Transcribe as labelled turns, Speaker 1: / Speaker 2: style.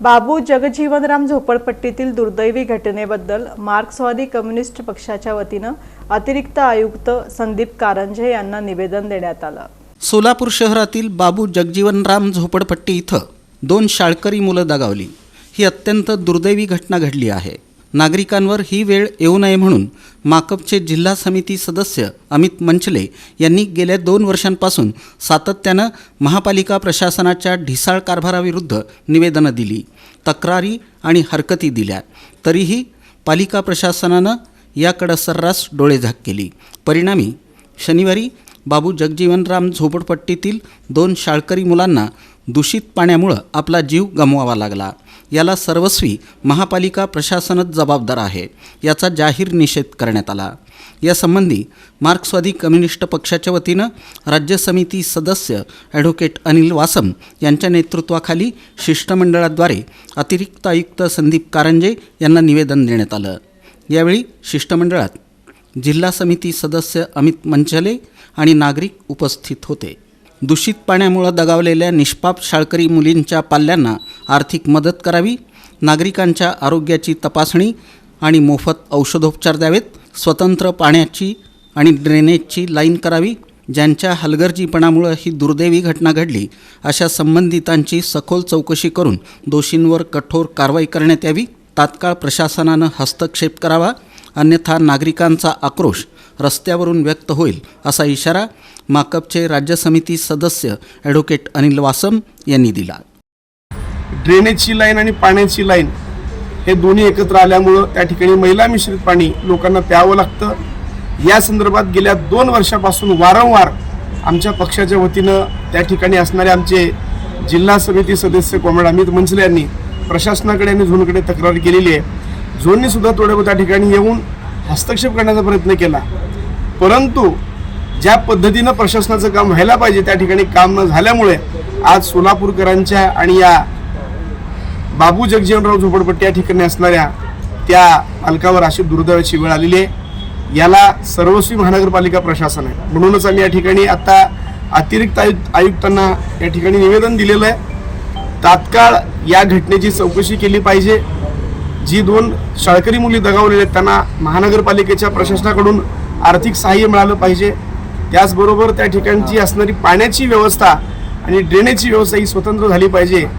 Speaker 1: बाबू जगजीवनराम झोपडपट्टीतील दुर्दैवी घटनेबद्दल मार्क्सवादी कम्युनिस्ट पक्षाच्या वतीनं अतिरिक्त आयुक्त संदीप कारंजे यांना निवेदन देण्यात आलं.
Speaker 2: सोलापूर शहरातील बाबू जगजीवनराम झोपडपट्टी इथं दोन शाळकरी मुलं दगावली. ही अत्यंत दुर्दैवी घटना घडली आहे. नागरिकांवर ही वेळ येऊ नये म्हणून माकपचे जिल्हा समिती सदस्य अमित मंचले यांनी गेल्या दोन वर्षांपासून सातत्यानं महापालिका प्रशासनाच्या ढिसाळ कारभाराविरुद्ध निवेदनं दिली तक्रारी आणि हरकती दिल्या. तरीही पालिका प्रशासनानं याकडं सर्रास डोळेझाक केली. परिणामी शनिवारी बाबू जगजीवनराम झोपडपट्टीतील दोन शाळकरी मुलांना दूषित पाण्यामुळं आपला जीव गमवावा लागला. याला सर्वस्वी महापालिका प्रशासनच जबाबदार आहे याचा जाहीर निषेध करण्यात आला. यासंबंधी मार्क्सवादी कम्युनिस्ट पक्षाच्या वतीनं राज्य समिती सदस्य ॲडव्होकेट अनिल वासम यांच्या नेतृत्वाखाली शिष्टमंडळाद्वारे अतिरिक्त आयुक्त संदीप कारंजे यांना निवेदन देण्यात आलं. यावेळी शिष्टमंडळात जिल्हा समिती सदस्य अमित मंचले आणि नागरिक उपस्थित होते. दूषित पाण्यामुळं दगावलेल्या निष्पाप शाळकरी मुलींच्या पाल्यांना आर्थिक मदत करावी नागरिकांच्या आरोग्याची तपासणी आणि मोफत औषधोपचार द्यावेत स्वतंत्र पाण्याची आणि ड्रेनेजची लाईन करावी ज्यांच्या हलगर्जीपणामुळं ही दुर्दैवी घटना घडली अशा संबंधितांची सखोल चौकशी करून दोषींवर कठोर कारवाई करण्यात यावी तात्काळ प्रशासनानं हस्तक्षेप करावा अन्यथा नागरिकांचा आक्रोश रस्त्यावरून व्यक्त होईल असा इशारा माकपचे राज्य समिती सदस्य ॲडव्होकेट अनिल वासम यांनी दिला.
Speaker 3: ड्रेनेजची लाईन आणि पाण्याची लाईन हे दोन्ही एकत्र आल्यामुळं त्या ठिकाणी महिला मिश्रित पाणी लोकांना प्यावं लागतं. या संदर्भात गेल्या दोन वर्षापासून वारंवार आमच्या पक्षाच्या वतीनं त्या ठिकाणी असणारे आमचे जिल्हा समिती सदस्य कॉम्रेड अमित मंचले यांनी प्रशासनाकडे आणि झोनकडे तक्रार केलेली आहे. झोननीसुद्धा सुद्धा त्या ठिकाणी येऊन हस्तक्षेप करण्याचा प्रयत्न केला. परंतु ज्या पद्धतीनं प्रशासनाचं काम व्हायला पाहिजे त्या ठिकाणी काम न झाल्यामुळे आज सोलापूरकरांच्या आणि या बाबू जगजीवनराव झोपडपट्टी या ठिकाणी असणाऱ्या त्या पालकावर अशी दुर्दैवाची वेळ आलेली आहे. याला सर्वस्वी महानगरपालिका प्रशासन आहे. म्हणूनच आम्ही या ठिकाणी आता अतिरिक्त आयुक्त आयुक्तांना या ठिकाणी निवेदन दिलेलं आहे. तात्काळ या घटनेची चौकशी केली पाहिजे. जी दोन शाळकरी मुली दगावलेल्या आहेत त्यांना महानगरपालिकेच्या प्रशासनाकडून आर्थिक सहाय्य मिळालं पाहिजे. त्याचबरोबर त्या ठिकाणची असणारी पाण्याची व्यवस्था आणि ड्रेनेजची व्यवस्था ही स्वतंत्र झाली पाहिजे.